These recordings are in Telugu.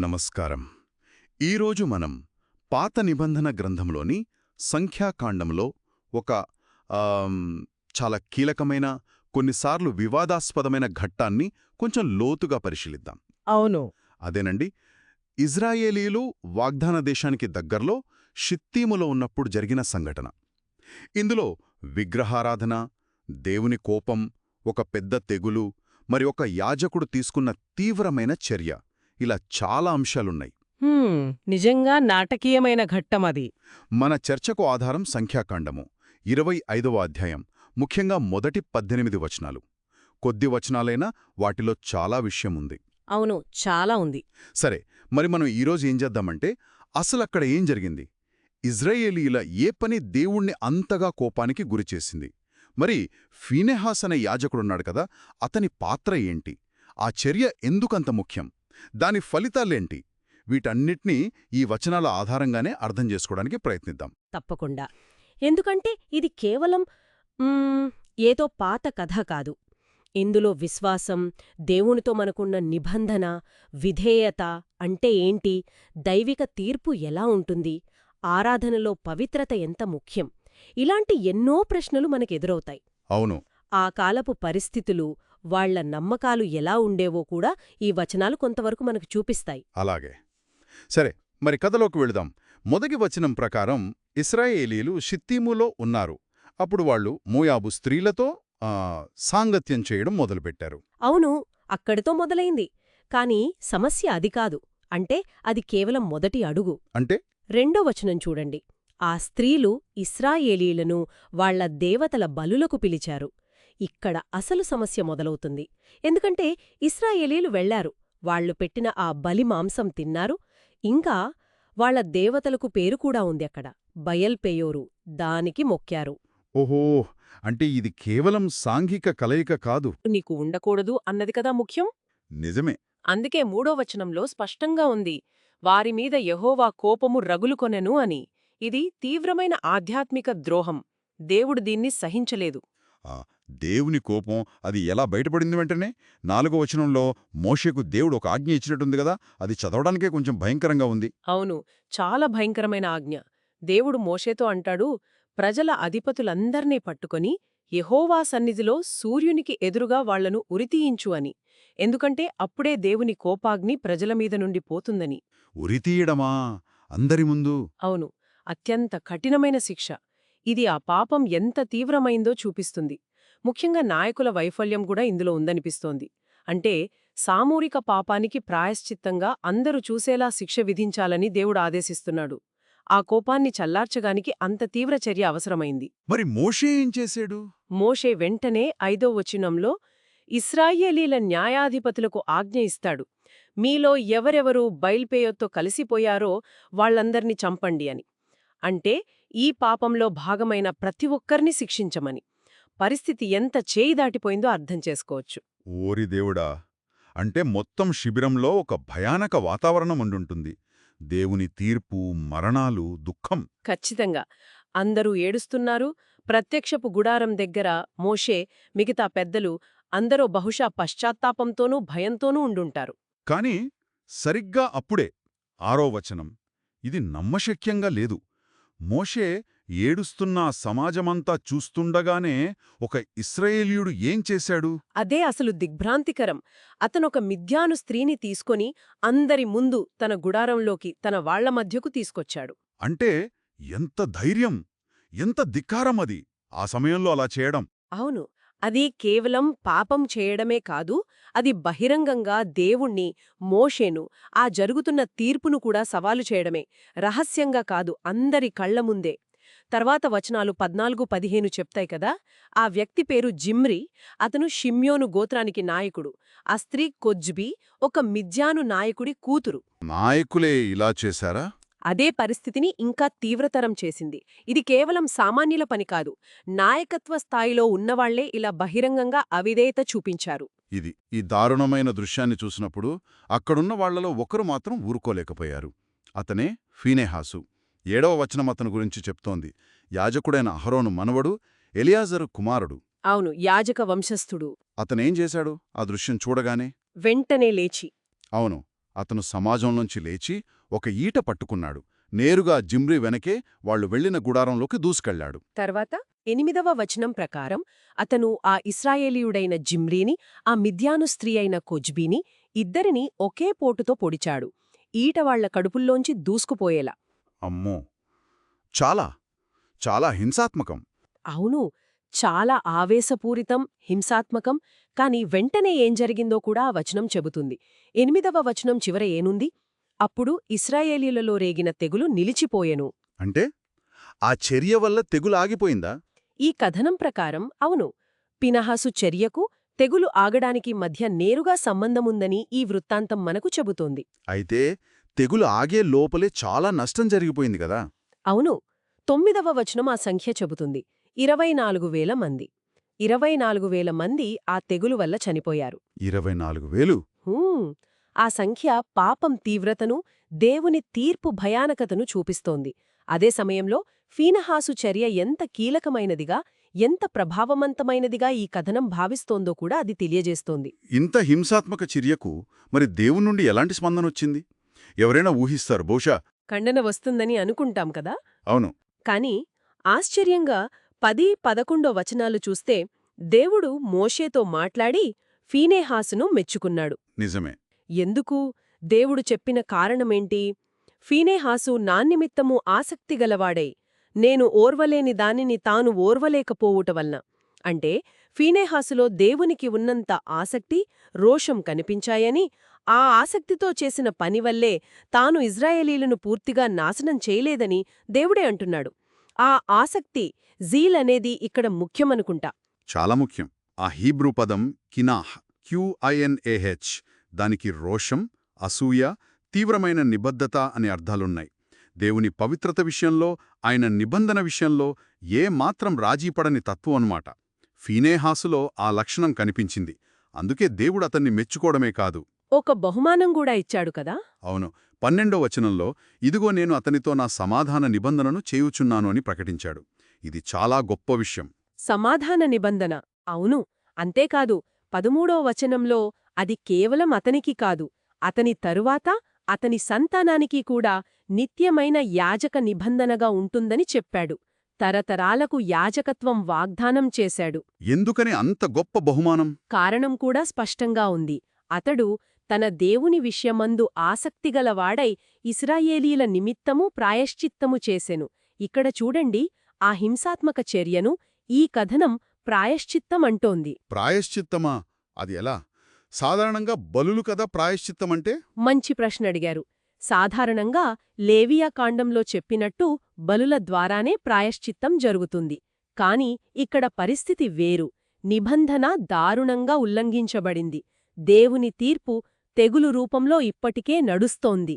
నమస్కారం. ఈరోజు మనం పాత నిబంధన గ్రంథంలోని సంఖ్యాకాండంలో ఒక చాలా కీలకమైన కొన్నిసార్లు వివాదాస్పదమైన ఘట్టాన్ని కొంచెం లోతుగా పరిశీలిద్దాం. అవును. అదేనండి ఇజ్రాయేలీలు వాగ్దాన దేశానికి దగ్గర్లో షిత్తీములో ఉన్నప్పుడు జరిగిన సంఘటన. ఇందులో విగ్రహారాధన దేవుని కోపం ఒక పెద్ద తెగులు మరి ఒక యాజకుడు తీసుకున్న తీవ్రమైన చర్య. ఇలా చాలా అంశాలున్నాయి. నిజంగా నాటకీయమైన ఘట్టం అది. మన చర్చకు ఆధారం సంఖ్యాకాండము. ఇరవై ఐదవ అధ్యాయం ముఖ్యంగా మొదటి పద్దెనిమిది వచనాలు. కొద్ది వచనాలైనా వాటిలో చాలా విషయం ఉంది అవును చాలా ఉంది. సరే మరి మనం ఈరోజు ఏం చేద్దామంటే అసలక్కడ ఏం జరిగింది? ఇజ్రాయేలీల ఏ పని దేవుణ్ణి అంతగా కోపానికి గురిచేసింది మరి ఫీనెహాస్ అనే యాజకుడున్నాడు కదా అతని పాత్ర ఏంటి? ఆ చర్య ఎందుకంత ముఖ్యం? దాని ఫలితాలేంటి? వీటన్నిటినీ ఈ వచనాల ఆధారంగానే అర్థం చేసుకోవడానికి ప్రయత్నిద్దాం. తప్పకుండా. ఎందుకంటే ఇది కేవలం ఏదో పాత కథ కాదు. ఇందులో విశ్వాసం దేవునితో మనకున్న నిబంధన విధేయత అంటే ఏంటి? దైవిక తీర్పు ఎలా ఉంటుంది? ఆరాధనలో పవిత్రత ఎంత ముఖ్యం? ఇలాంటి ఎన్నో ప్రశ్నలు మనకెదురవుతాయి. అవును. ఆ కాలపు పరిస్థితులు వాళ్ళ నమ్మకాలు ఎలా ఉండేవో కూడా ఈ వచనాలు కొంతవరకు మనకు చూపిస్తాయి. అలాగే. సరే మరి కథలోకి వెళదాం. మొదటి వచనం ప్రకారం ఇస్రాయేలీలు షిత్తీములో ఉన్నారు. అప్పుడు వాళ్ళు మోయాబు స్త్రీలతో సాంగత్యం చేయడం మొదలుపెట్టారు. అవును అక్కడితో మొదలైంది. కాని సమస్య అది కాదు. అంటే అది కేవలం మొదటి అడుగు. అంటే? రెండో వచనం చూడండి. ఆ స్త్రీలు ఇస్రాయేలీలను వాళ్ళ దేవతల బలులకు పిలిచారు. ఇక్కడ అసలు సమస్య మొదలవుతుంది. ఎందుకంటే ఇస్రాయేలీలు వెళ్ళారు వాళ్ళు పెట్టిన ఆ బలి మాంసం తిన్నారు. ఇంకా వాళ్ళ దేవతలకు పేరు కూడా ఉంది అక్కడ. బయల్పేయోరు దానికి మొక్కారు. ఓహో! అంటే ఇది కేవలం సాంఘిక కలయిక కాదు. నీకు ఉండకూడదు అన్నది కదా ముఖ్యం? నిజమే. అందుకే మూడో వచనంలో స్పష్టంగా ఉంది. వారిమీద యెహోవా కోపము రగులుకొనెను అని. ఇది తీవ్రమైన ఆధ్యాత్మిక ద్రోహం. దేవుడు దీన్ని సహించలేదు. దేవుని కోపం అది ఎలా బయటపడింది వెంటనే? నాలుగో వచనంలో మోషేకు దేవుడు ఒక ఆజ్ఞ ఇచ్చినట్టుంది కదా అది చదవడానికే కొంచెం భయంకరంగా ఉంది. అవును చాలా భయంకరమైన ఆజ్ఞ. దేవుడు మోషేతో అంటాడు ప్రజల అధిపతులందర్నీ పట్టుకొని యెహోవా సన్నిధిలో సూర్యునికి ఎదురుగా వాళ్ళను ఉరితీయించు అని. ఎందుకంటే అప్పుడే దేవుని కోపాగ్ని ప్రజల మీద నుండి పోతుందని. ఉరితీయడమా? అందరి ముందు? అవును అత్యంత కఠినమైన శిక్ష. ఇది ఆ పాపం ఎంత తీవ్రమైందో చూపిస్తుంది. ముఖ్యంగా నాయకుల వైఫల్యం కూడా ఇందులో ఉందనిపిస్తోంది. అంటే సామూరిక పాపానికి ప్రాయశ్చిత్తంగా అందరూ చూసేలా శిక్ష విధించాలని దేవుడు ఆదేశిస్తున్నాడు. ఆ కోపాన్ని చల్లార్చగానికి అంత తీవ్ర చర్య అవసరమైంది. మరి మోషే ఏం చేశాడు? మోషే వెంటనే ఐదో వచనంలో ఇస్రాయేలీల న్యాయాధిపతులకు ఆజ్ఞ ఇస్తాడు. మీలో ఎవరెవరు బయల్పేయోతో కలిసిపోయారో వాళ్ళందర్నీ చంపండి అని. అంటే ఈ పాపంలో భాగమైన ప్రతి ఒక్కర్ని శిక్షించమని. పరిస్థితి ఎంత చేయి దాటిపోయిందో అర్థం చేసుకోవచ్చు. ఓరి దేవుడా! అంటే మొత్తం శిబిరంలో ఒక భయానక వాతావరణం ఉండుంటుంది. దేవుని తీర్పు మరణాలు దుఃఖం. ఖచ్చితంగా. అందరూ ఏడుస్తున్నారు. ప్రత్యక్షపు గుడారం దగ్గర మోషే మిగతా పెద్దలు అందరూ బహుశా పశ్చాత్తాపంతోనూ భయంతోనూ ఉండుంటారు. కాని సరిగ్గా అప్పుడే ఆరో వచనం. ఇది నమ్మశక్యంగా లేదు. మోషే ఏడుస్తున్న సమాజమంతా చూస్తుండగానే ఒక ఇస్రాయేలీయుడు ఏం చేశాడు? అదే అసలు దిగ్భ్రాంతికరం. అతనొక మిథ్యాను స్త్రీని తీసుకొని అందరి ముందు తన గుడారంలోకి తన వాళ్ళ మధ్యకు తీసుకొచ్చాడు. అంటే ఎంత ధైర్యం ఎంత ధిక్కారం అది ఆ సమయంలో అలా చేయడం. అవును. అది కేవలం పాపం చేయడమే కాదు అది బహిరంగంగా దేవుణ్ణి మోషేను ఆ జరుగుతున్న తీర్పును కూడా సవాలు చేయడమే. రహస్యంగా కాదు అందరి కళ్ళ ముందే. తర్వాత వచనాలు పద్నాలుగు పదిహేను చెప్తాయి కదా? ఆ వ్యక్తి పేరు జిమ్రి. అతను షిమ్యోను గోత్రానికి నాయకుడు. ఆ స్త్రీ కొజ్బి ఒక మిథ్యాను నాయకుడి కూతురు. నాయకులే ఇలా చేశారా? అదే పరిస్థితిని ఇంకా తీవ్రతరం చేసింది. ఇది కేవలం సామాన్యుల పని కాదు. నాయకత్వ స్థాయిలో ఉన్నవాళ్ళే ఇలా బహిరంగంగా అవిధేయత చూపించారు. ఇది ఈ దారుణమైన దృశ్యాన్ని చూసినప్పుడు అక్కడున్న వాళ్ళలో ఒకరు మాత్రం ఊరుకోలేకపోయారు. అతనే ఫీనేహాసు. ఏడవ వచనం అతను గురించి చెప్తోంది. యాజకుడైన అహరోను మనవడు ఎలియాజరు కుమారుడు. అవును యాజక వంశస్థుడు. అతనేం చేశాడు? ఆ దృశ్యం చూడగానే వెంటనే లేచి అవును అతను సమాజంలోంచి లేచి ఒక ఈట పట్టుకున్నాడు. నేరుగా జిమ్రీ వెనకే వాళ్ళు వెళ్ళిన గుడారంలోకి దూసుకెళ్ళాడు తర్వాత ఎనిమిదవ వచనం ప్రకారం అతను ఆ ఇస్రాయేలీయుడైన జిమ్రీని ఆ మిథ్యాను స్త్రీ అయిన కొజ్బీని ఇద్దరిని ఒకే పోటుతో పొడిచాడు. ఈట వాళ్ళ కడుపుల్లోంచి దూసుకుపోయేలా అమ్మో! చాలా చాలా హింసాత్మకం. అవును చాలా ఆవేశపూరితం హింసాత్మకం కాని వెంటనే ఏం జరిగిందో కూడా ఆ వచనం చెబుతుంది. ఎనిమిదవ వచనం చివర ఏనుంది? అప్పుడు ఇస్రాయేలీలలో రేగిన తెగులు నిలిచిపోయెను. అంటే? ఆ చర్య వల్ల తెగులు ఆగిపోయిందా? ఈ కథనం ప్రకారం అవును. పినహాసు చర్యకు తెగులు ఆగడానికి మధ్య నేరుగా సంబంధముందని ఈ వృత్తాంతం మనకు చెబుతోంది. అయితే తెగులు ఆగే లోపలే చాలా నష్టం జరిగిపోయింది కదా. అవును. తొమ్మిదవ వచనం ఆ సంఖ్య చెబుతుంది. ఇరవై నాలుగు వేల మంది. ఇరవై నాలుగు వేల మంది ఆ తెగులు వల్ల చనిపోయారు. ఇరవై నాలుగు వేలు? హూం, ఆ సంఖ్య పాపం తీవ్రతను దేవుని తీర్పు భయానకతను చూపిస్తోంది. అదే సమయంలో ఫీనహాసు చర్య ఎంత కీలకమైనదిగా ఎంత ప్రభావవంతమైనదిగా ఈ కథనం భావిస్తోందో కూడా అది తెలియజేస్తోంది. ఇంత హింసాత్మక చర్యకు మరి దేవుని నుండి ఎలాంటి స్పందనొచ్చింది? ఎవరైనా ఊహిస్తారు. బహుశా ఖండన వస్తుందని అనుకుంటాం కదా? అవును. కాని ఆశ్చర్యంగా పది పదకొండో వచనాలు చూస్తే దేవుడు మోషేతో మాట్లాడి ఫీనేహాసును మెచ్చుకున్నాడు. నిజమే. ఎందుకు? దేవుడు చెప్పిన కారణమేంటి? ఫీనేహాసు నాన్నిమిత్తము ఆసక్తిగలవాడై నేను ఓర్వలేని దానిని తాను ఓర్వలేకపోవుట వలన. అంటే ఫీనేహాసులో దేవునికి ఉన్నంత ఆసక్తి రోషం కనిపించాయని ఆ ఆసక్తితో చేసిన పనివల్లే తాను ఇజ్రాయేలీలను పూర్తిగా నాశనం చేయలేదని దేవుడే అంటున్నాడు. ఆ ఆసక్తి జీల్ అనేది ఇక్కడ ముఖ్యమనుకుంటా. చాలా ముఖ్యం. ఆ హీబ్రూ పదం కినాహ్ క్యూఐఎన్ఏహెచ్ దానికి రోషం అసూయ తీవ్రమైన నిబద్ధత అనే అర్థాలున్నాయి. దేవుని పవిత్రత విషయంలో ఆయన నిబంధన విషయంలో ఏ మాత్రం రాజీపడని తత్వం అన్నమాట. ఫీనేహాసులో ఆ లక్షణం కనిపించింది. అందుకే దేవుడు అతన్ని మెచ్చుకోవడమే కాదు. ఒక బహుమానం కూడా ఇచ్చాడు కదా? అవును. పన్నెండో వచనంలో ఇదిగో నేను అతనితో నా సమాధాన నిబంధనను చేయుచున్నాను అని ప్రకటించాడు. ఇది చాలా గొప్ప విషయం. సమాధాన నిబంధన. అవును. అంతేకాదు పదమూడో వచనంలో అది కేవలం అతనికి కాదు. అతని తరువాత అతని సంతానానికి కూడా నిత్యమైన యాజక నిబంధనగా ఉంటుందని చెప్పాడు. తరతరాలకు యాజకత్వం వాగ్దానం చేశాడు. ఎందుకని అంత గొప్ప బహుమానం? కారణం కూడా స్పష్టంగా ఉంది. అతడు తన దేవుని విషయమందు ఆసక్తిగలవాడై ఇస్రాయేలీల నిమిత్తము ప్రాయశ్చిత్తము చేసెను. ఇక్కడ చూడండి ఆ హింసాత్మక చర్యను ఈ కథనం ప్రాయశ్చిత్తమంటోంది. ప్రాయశ్చిత్తమా? అది ఎలా? సాధారణంగా బలులు కదా ప్రాయశ్చిత్తమంటే? మంచి ప్రశ్న అడిగారు సాధారణంగా లేవియా కాండంలో చెప్పినట్టు బలుల ద్వారానే ప్రాయశ్చిత్తం జరుగుతుంది. కాని ఇక్కడ పరిస్థితి వేరు. నిబంధన దారుణంగా ఉల్లంఘించబడింది. దేవుని తీర్పు తెగులు రూపంలో ఇప్పటికే నడుస్తోంది.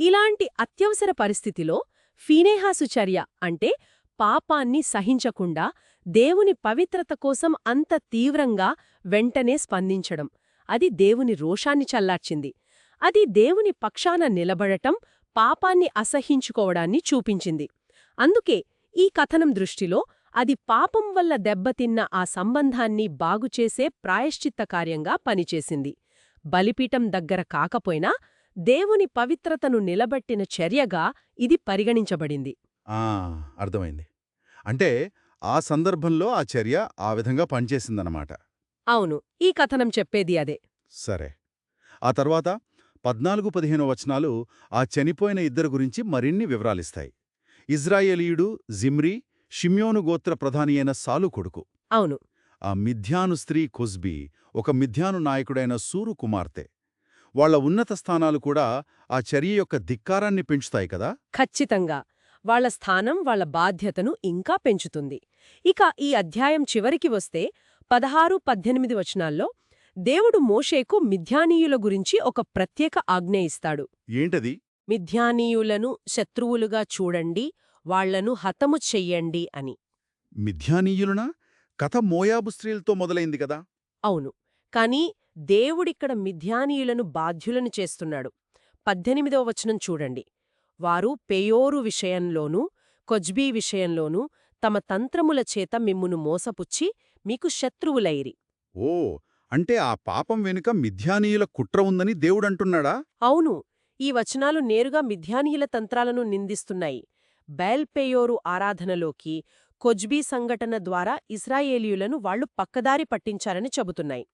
ఇలాంటి అత్యవసర పరిస్థితిలో ఫీనేహాసు చర్య అంటే పాపాన్ని సహించకుండా దేవుని పవిత్రత కోసం అంత తీవ్రంగా వెంటనే స్పందించడం. అది దేవుని రోషాన్ని చల్లార్చింది. అది దేవుని పక్షాన నిలబడటం పాపాన్ని అసహించుకోవడాన్ని చూపించింది. అందుకే ఈ కథనం దృష్టిలో అది పాపం వల్ల దెబ్బతిన్న ఆ సంబంధాన్ని బాగుచేసే ప్రాయశ్చిత్త కార్యంగా పనిచేసింది. బలిపీఠం దగ్గర కాకపోయినా దేవుని పవిత్రతను నిలబట్టిన చర్యగా ఇది పరిగణించబడింది. ఆ అర్థమైంది. అంటే ఆ సందర్భంలో ఆ చర్య ఆ విధంగా పనిచేసిందన్నమాట. అవును ఈ కథనం చెప్పేది అదే. సరే. ఆ తర్వాత పద్నాలుగు పదిహేను వచనాలు ఆ చనిపోయిన ఇద్దరు గురించి మరిన్ని వివరాలిస్తాయి. ఇజ్రాయేలీయుడు జిమ్రీ షిమ్యోను గోత్ర ప్రధాని అయిన సాలు కొడుకు. అవును. ఆ మిథ్యాను స్త్రీ కొస్బీ ఒక మిథ్యాను నాయకుడైన సూరు కుమార్తె. వాళ్ళ ఉన్నత స్థానాలు కూడా ఆ చర్య యొక్క ధిక్కారాన్ని పెంచుతాయి కదా? ఖచ్చితంగా. వాళ్ళ స్థానం వాళ్ళ బాధ్యతను ఇంకా పెంచుతుంది. ఇక ఈ అధ్యాయం చివరికి వస్తే పదహారు పద్దెనిమిది వచనాల్లో దేవుడు మోషేకు మిథ్యానీయుల గురించి ఒక ప్రత్యేక ఆజ్ఞ ఇస్తాడు. ఏంటది? మిథ్యానీయులను శత్రువులుగా చూడండి వాళ్ళను హతము చెయ్యండి అని. మిథ్యానీయులునా? కథ మోయాబు స్త్రీలతో మొదలైంది కదా? అవును. కాని దేవుడిక్కడ మిథ్యానీయులను బాధ్యులను చేస్తున్నాడు. పద్దెనిమిదవ వచనం చూడండి. వారు పెయోరు విషయంలోనూ కొజ్బీ విషయంలోనూ తమ తంత్రముల చేత మిమ్మును మోసపుచ్చి మీకు శత్రువులైరి. ఓ! అంటే ఆ పాపం వెనుక మిథ్యానీయుల కుట్ర ఉందని దేవుడంటున్నాడా? అవును. ఈ వచనాలు నేరుగా మిథ్యానీయుల తంత్రాలను నిందిస్తున్నాయి. బయల్పేయోరు ఆరాధనలోకి కొజ్బీ సంఘటన ద్వారా ఇస్రాయేలీయులను వాళ్ళు పక్కదారి పట్టించారని చెబుతున్నాయి.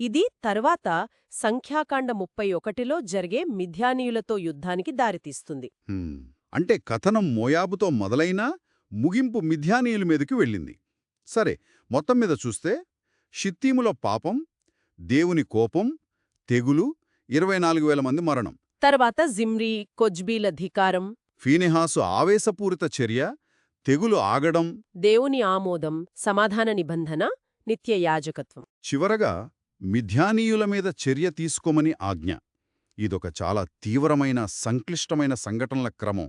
ఇది తర్వాత సంఖ్యాకాండ ముప్పై ఒకటిలో జరిగే మిథ్యానీయులతో యుద్ధానికి దారితీస్తుంది. అంటే కథనం మోయాబుతో మొదలైనా ముగింపు మిథ్యానీయుల మీదకి వెళ్ళింది. సరే మొత్తం మీద చూస్తే షిత్తీములో పాపం దేవుని కోపం తెగులు ఇరవై నాలుగు వేల మంది మరణం. తర్వాత జిమ్రీ కొజ్బీల ధికారం. ఫీనెహాసు ఆవేశపూరిత చర్య తెగులు ఆగడం దేవుని ఆమోదం సమాధాన నిబంధన నిత్య యాజకత్వం. చివరగా మిథ్యానీయుల మీద చర్య తీసుకోమని ఆజ్ఞ. ఇదొక చాలా తీవ్రమైన సంక్లిష్టమైన సంఘటనల క్రమం.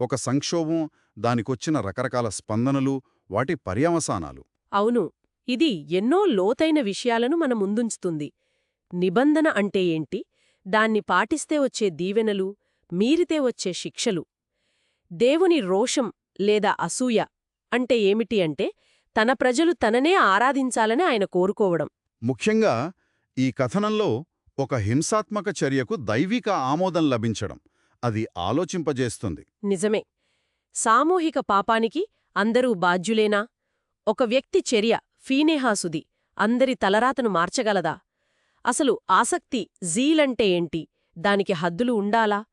ఒక సంక్షోభం దానికొచ్చిన రకరకాల స్పందనలు వాటి పర్యవసానాలు. అవును ఇది ఎన్నో లోతైన విషయాలను మన ముందుంచుతుంది. నిబంధన అంటే ఏంటి? దాన్ని పాటిస్తే వచ్చే దీవెనలు మీరితే వచ్చే శిక్షలు. దేవుని రోషం లేదా అసూయ అంటే ఏమిటి అంటే తన ప్రజలు తననే ఆరాధించాలని ఆయన కోరుకోవడం. ముఖ్యంగా ఈ కథనంలో ఒక హింసాత్మక చర్యకు దైవిక ఆమోదం లభించడం అది ఆలోచింపజేస్తుంది. నిజమే. సామూహిక పాపానికి అందరూ బాధ్యులేనా? ఒక వ్యక్తి చర్య ఫీనేహాసుది అందరి తలరాతను మార్చగలదా? అసలు ఆసక్తి జీలంటే ఏంటి? దానికి హద్దులు ఉండాలా?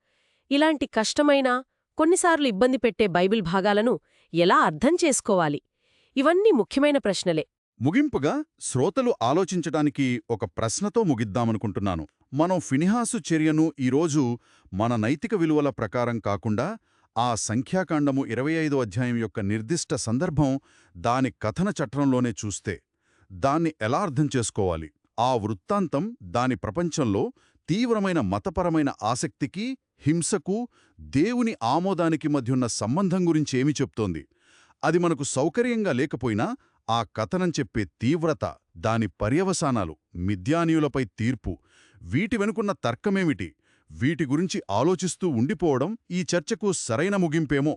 ఇలాంటి కష్టమైన కొన్నిసార్లు ఇబ్బంది పెట్టే బైబిల్ భాగాలను ఎలా అర్థం చేసుకోవాలి? ఇవన్నీ ముఖ్యమైన ప్రశ్నలే. ముగింపుగా శ్రోతలు ఆలోచించటానికి ఒక ప్రశ్నతో ముగిద్దామనుకుంటున్నాను. మనం ఫినిహాసు చర్యను ఈరోజు మన నైతిక విలువల ప్రకారం కాకుండా ఆ సంఖ్యాకాండము ఇరవై ఐదో అధ్యాయం యొక్క నిర్దిష్ట సందర్భం దాని కథన చట్రంలోనే చూస్తే దాన్ని ఎలా అర్థం చేసుకోవాలి? ఆ వృత్తాంతం దాని ప్రపంచంలో తీవ్రమైన మతపరమైన ఆసక్తికి హింసకు దేవుని ఆమోదానికి మధ్యున్న సంబంధం గురించి ఏమి చెప్తోంది? అది మనకు సౌకర్యంగా లేకపోయినా ఆ కథనం చెప్పే తీవ్రత దాని పర్యవసానాలు మిథ్యానీయులపై తీర్పు వీటి వెనుకున్న తర్కమేమిటి? వీటి గురించి ఆలోచిస్తూ ఉండిపోవడం ఈ చర్చకు సరైన ముగింపేమో?